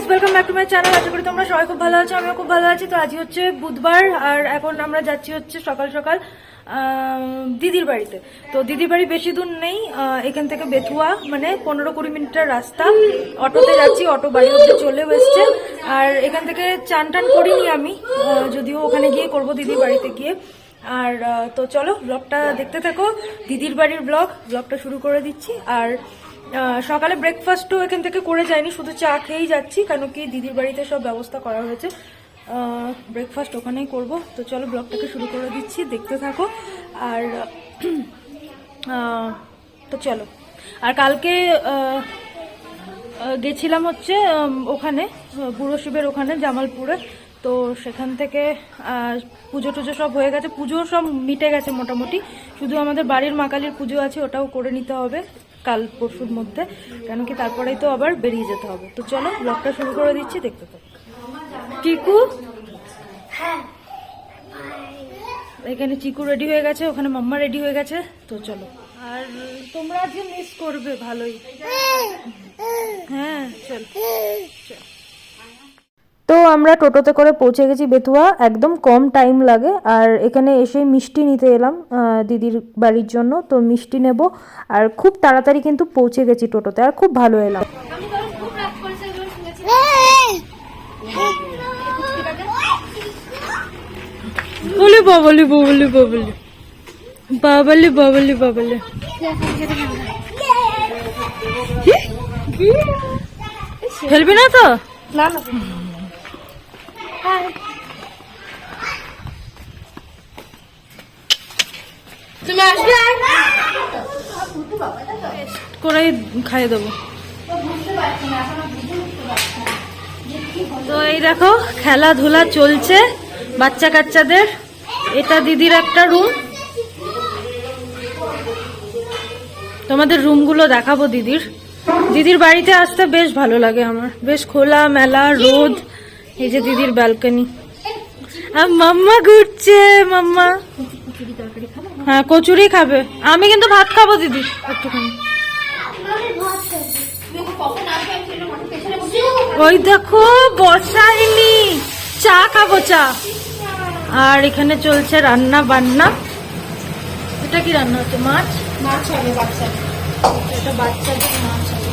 Guys welcome back to my channel আশা করি তোমরা সবাই খুব ভালো আছো, আমিও খুব ভালো আছি। তো আজই হচ্ছে বুধবার, আর এখন আমরা যাচ্ছি হচ্ছে সকাল সকাল দিদির বাড়িতে। তো দিদির বাড়ি বেশি দূর নেই এখান থেকে বেথুয়া মানে পনেরো কুড়ি মিনিটের রাস্তা। অটোতে যাচ্ছি, অটো বাড়ি অব্দি চলেও এসছে। আর এখান থেকে চান টান করিনি আমি যদিও ওখানে গিয়ে করব দিদির বাড়িতে গিয়ে। আর তো চলো ব্লগটা দেখতে থাকো। দিদির বাড়ির ব্লগ ব্লগটা শুরু করে দিচ্ছি। আর সকালে ব্রেকফাস্টও এখান থেকে করে যায়নি শুধু চা খেয়েই যাচ্ছি, কেন কি দিদির বাড়িতে সব ব্যবস্থা করা হয়েছে। ব্রেকফাস্ট ওখানেই করব। তো চলো ব্লগটাকে শুরু করে দিচ্ছি, দেখতে থাকো। আর তো চলো। আর কালকে গেছিলাম হচ্ছে ওখানে, বুড়ো শিবের ওখানে, জামালপুরে। তো সেখান থেকে পুজো টুজো সব হয়ে গেছে। পুজো সব মিটে গেছে মোটামুটি। শুধু আমাদের বাড়ির মা কালীর পুজো আছে, ওটাও করে নিতে হবে। কাল পরশুর মধ্যে, কেন কি তারপরেই তো আবার বেরিয়ে যেতে হবে। তো চলো ব্লগটা শুরু করে দিচ্ছি, দেখতে থাকো। কিকু? এখানে চিকু রেডি হয়ে গেছে, ওখানে মাম্মা রেডি হয়ে গেছে, তো চলো। আর তোমরা আজকে মিস করবে, ভালোই। হ্যাঁ চল। চল। আমরা টোটোতে করে পৌঁছে গেছি বেতুয়া, একদম কম টাইম লাগে। আর এখানে এসে মিষ্টি নিতে এলাম দিদির বাড়ির জন্য। তো মিষ্টি নেব। আর খুব তাড়াতাড়ি কিন্তু পৌঁছে গেছি টোটোতে, আর খুব ভালো এলাম। বলি না তো? না না। তুমি আসবে? করেই খাইয়ে দেবো। তো এই দেখো, খেলাধুলা চলছে বাচ্চা কাচ্চাদের এটা দিদির একটা রুম তোমাদের রুমগুলো দেখাবো দিদির। দিদির বাড়িতে আসতে বেশ ভালো লাগে আমার। বেশ খোলা মেলা রোদ। এই যে দিদির ব্যালকনি আর মাম্মা ঘুরছে মাম্মা। হ্যাঁ কচুরি খাবে। আমি কিন্তু ভাত খাব দিদি। একটুখানি। ওই দেখো বসাইনি চা খাব চা। আর এখানে চলছে রান্না বান্না। এটা কি রান্না হচ্ছে? মাছ? মাছ হবে বাচ্চা। এটা বাচ্চাদের মাছ হবে।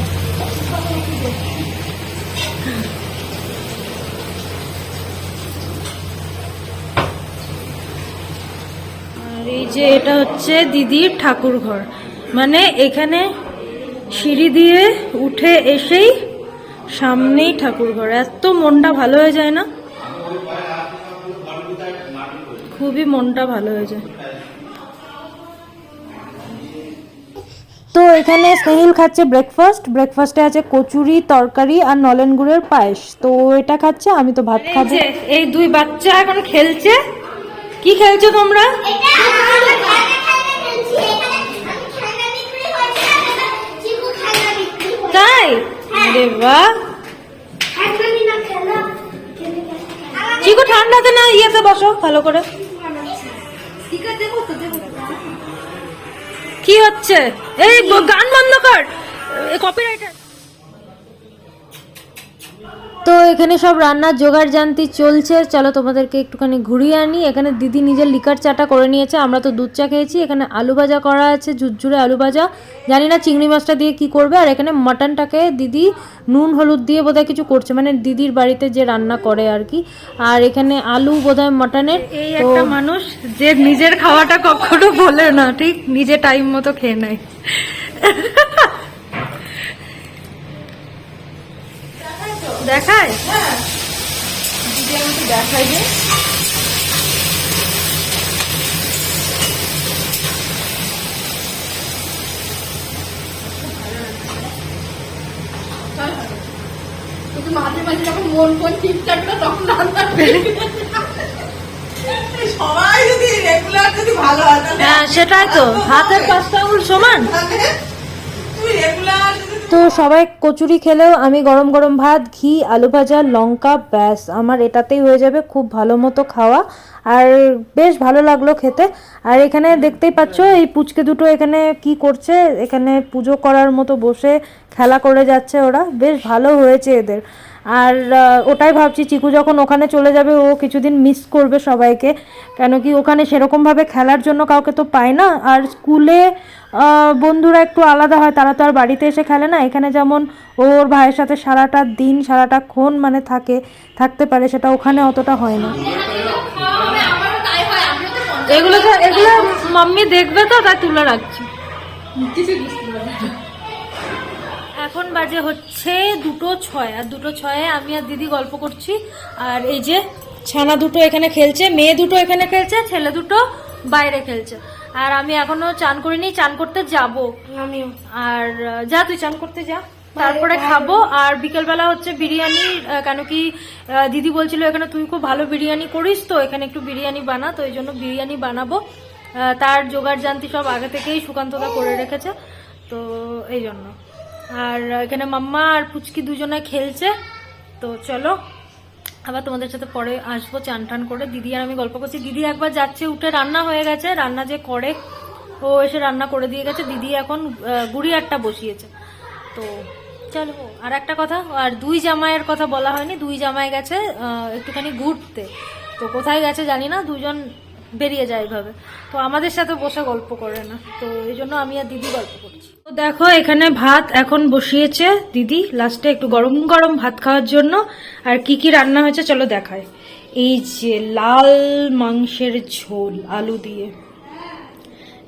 এই যে এটা হচ্ছে দিদির ঠাকুর ঘর মানে এখানে সিঁড়ি দিয়ে উঠে এসেই সামনেই ঠাকুর ঘর এত মনটা ভালো হয়ে যায় না? খুবই মনটা ভালো হয়ে যায়। তো এখানে স্নেহিল খাচ্ছে ব্রেকফাস্ট ব্রেকফাস্টে আছে কচুরি তরকারি আর নলেন গুড়ের পায়েস। তো এটা খাচ্ছে আমি তো ভাত খাব। এই দুই বাচ্চা এখন খেলছে। কি খেলছো তোমরা? তাই? আরে বাহ। চিকু ঠান্ডাতে না ইয়েতে বসো ভালো করে। কি হচ্ছে? এই গান বন্ধ কর। কপিরাইটার তো এখানে সব রান্নার জোগাড় জানতি চলছে। চলো তোমাদেরকে একটুখানি ঘুরিয়ে আনি। এখানে দিদি নিজের লিকার চাটা করে নিয়েছে। আমরা তো দুধ চা খেয়েছি। এখানে আলু ভাজা করা আছে ঝুরঝুরে আলু ভাজা। জানি না চিংড়ি মাছটা দিয়ে কি করবে। আর এখানে মাটনটাকে দিদি নুন হলুদ দিয়ে বোধহয় কিছু করছে। মানে দিদির বাড়িতে যে রান্না করে আর কি। আর এখানে আলু বোধহয় মাটনের। এই একটা মানুষ যে নিজের খাওয়াটা কখনো বলে না। ঠিক নিজে টাইম মতো খেয়ে নেয়। দেখায়? দিদি আমাকে দেখাই যে। মাঝে মাঝে যখন মন কোন ঠিক থাকল তখন সবাই যদি রেগুলার যদি ভালো হয় হ্যাঁ সেটাই তো। হাতের পাঁচটা আঙুল সমান। তুমি রেগুলার তো সবাই কচুরি খেলেও আমি গরম গরম ভাত, ঘি, আলু ভাজা, লঙ্কা, ব্যাস। আমার এটাতেই হয়ে যাবে খুব ভালো মতো খাওয়া। আর বেশ ভালো লাগল খেতে। আর এখানে দেখতেই পাচ্ছ, এই পুচকে দুটো এখানে কি করছে? এখানে পুজো করার মতো বসে খেলা করে যাচ্ছে ওরা। বেশ ভালো হয়েছে এদের। আর ওটাই ভাবছি চিকু যখন ওখানে চলে যাবে ও কিছুদিন মিস করবে সবাইকে। কেন কি ওখানে সেরকমভাবে খেলার জন্য কাউকে তো পায় না। আর স্কুলে বন্ধুরা একটু আলাদা হয় তারা তো আর বাড়িতে এসে খেলে না। এখানে যেমন ওর ভাইয়ের সাথে সারাটা দিন সারাটা ক্ষণ মানে থাকে থাকতে পারে সেটা ওখানে অতটা হয় না। এগুলো তো এগুলো মাম্মি দেখবে তো তাই তুলে রাখছি। না। এখন বাজে হচ্ছে দুটো ছয় আর দুটো ছয়ে আমি আর দিদি গল্প করছি। আর এই যে ছানা দুটো এখানে খেলছে মেয়ে দুটো এখানে খেলছে ছেলে দুটো বাইরে খেলছে। আর আমি এখনও চান করিনি চান করতে যাব। আমিও। আর যা তুই চান করতে যা। তারপরে খাব। আর বিকেলবেলা হচ্ছে বিরিয়ানি কেন কি দিদি বলছিল এখানে তুই খুব ভালো বিরিয়ানি করিস তো এখানে একটু বিরিয়ানি বানা তো এই জন্য বিরিয়ানি বানাবো। তার জোগাড় জানতি সব আগে থেকেই সুকান্তদা করে রেখেছে তো এই জন্য। আর এখানে মাম্মা আর পুচকি দুজনে খেলছে। তো চলো, আবার তোমাদের সাথে পরে আসব চান টান করে। দিদি আর আমি গল্প করছি। দিদি একবার যাচ্ছে, উঠে রান্না হয়ে গেছে। রান্না যে করে, ও এসে রান্না করে দিয়ে গেছে। দিদি এখন গুড়ি আটটা বসিয়েছে। তো চলো, আর একটা কথা, আর দুই জামাইয়ের কথা বলা হয়নি। দুই জামাই গেছে একটুখানি ঘুরতে। তো কোথায় গেছে জানি না। দুজন বেরিয়ে যায় এভাবে। তো আমাদের সাথে বসে গল্প করে না। তো এই জন্য আমি আর দিদি গল্প করছি। তো দেখো, এখানে ভাত এখন বসিয়েছে দিদি। লাস্টে একটু গরম গরম ভাত খাওয়ার জন্য। আর কি কি রান্না হয়েছে চলো দেখায় এই যে লাল মাংসের ঝোল, আলু দিয়ে।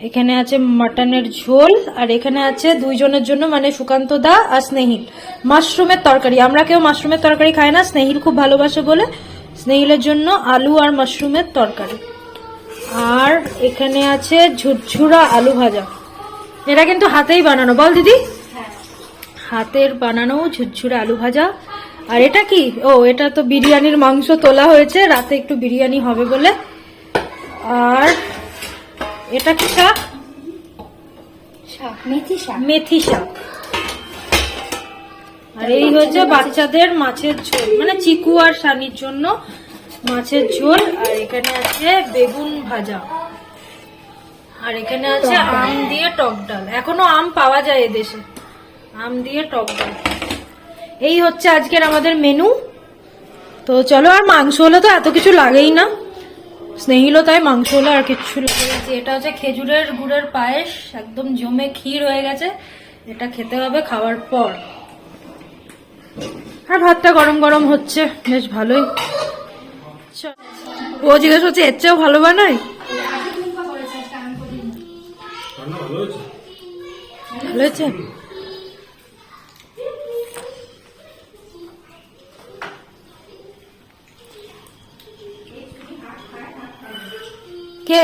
এখানে আছে মাটনের ঝোল, আর এখানে আছে দুইজনের জন্য মানে সুকান্ত দা আর স্নেহিল। মাশরুমের তরকারি। আমরা কেউ মাশরুমের তরকারি খাই না, স্নেহিল খুব ভালোবাসে বলে। স্নেহিলের জন্য আলু আর মাশরুমের তরকারি। আর এখানে আছে ঝুরঝুরা আলু ভাজা। এটা কিন্তু হাতেই বানানো। বল দিদি। হাতের বানানো ঝুরঝুরে আলু ভাজা। আর এটা কি? ও এটা তো বিরিয়ানির মাংস তোলা হয়েছে। রাতে একটু বিরিয়ানি হবে বলে। আর এটা কি শাক? মেথি শাক। মেথি শাক। আর এই হচ্ছে বাচ্চাদের মাছের ঝোল মানে চিকু আর সানির জন্য মাছের ঝোল আর এখানে আছে বেগুন ভাজা। আর এখানে আছে আম দিয়ে টক ডাল। এখনও আম পাওয়া যায় এদেশে। আম দিয়ে টক ডাল। এই হচ্ছে আজকের আমাদের মেনু তো চলো আর মাংস হলে তো এত কিছু লাগেই না। স্নেহিলও তাই মাংস হলে আর কিছু লাগে এটা হচ্ছে খেজুরের গুড়ের পায়েস একদম জমে ক্ষীর হয়ে গেছে। এটা খেতে হবে খাওয়ার পর। আর ভাতটা গরম গরম হচ্ছে। বেশ ভালোই। ও জিজ্ঞেস করছে এর চেয়েও ভালো বানাই ভালো হয়েছে? কে?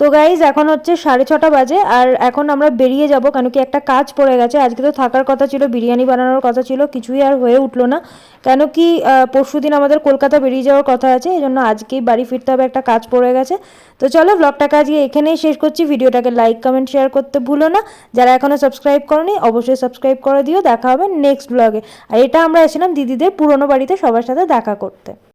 তো গাইজ এখন হচ্ছে সাড়ে ছটা বাজে, আর এখন আমরা বেরিয়ে যাব, কেন কি একটা কাজ পড়ে গেছে। আজকে তো থাকার কথা ছিল, বিরিয়ানি বানানোর কথা ছিল, কিছুই আর হয়ে উঠল না। কেন কি পরশু দিন আমাদের কলকাতা বেরিয়ে যাওয়ার কথা আছে, এই জন্য আজকেই বাড়ি ফিরতে হবে, একটা কাজ পড়ে গেছে। তো চলো ব্লগটাকে আজকে এখানেই শেষ করছি। ভিডিওটাকে লাইক কমেন্ট শেয়ার করতে ভুলো না। যারা এখনও সাবস্ক্রাইব করনি, অবশ্যই সাবস্ক্রাইব করে দিও। দেখা হবে নেক্সট ব্লগে আর এটা আমরা এসেছিলাম দিদিদের পুরনো বাড়িতে, সবার সাথে দেখা করতে।